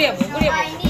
不练功不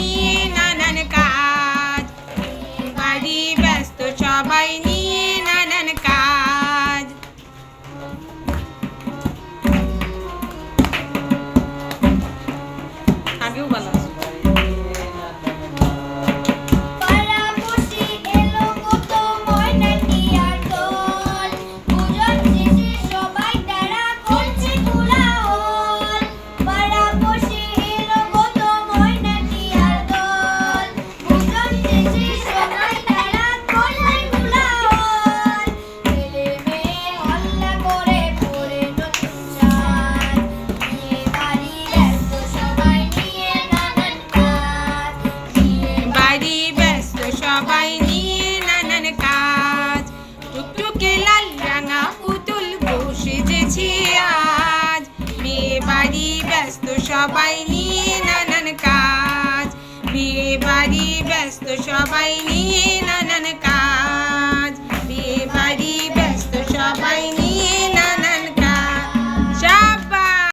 কাজ। টুকটুকে লাল রাঙা পুতুল বসে যেছে আজ। মেয়ে বাড়ি ব্যস্ত, সবাই নিয়ে নানান কাজ। বিয়ে বাড়ি ব্যস্ত, সবাই নিয়ে নানান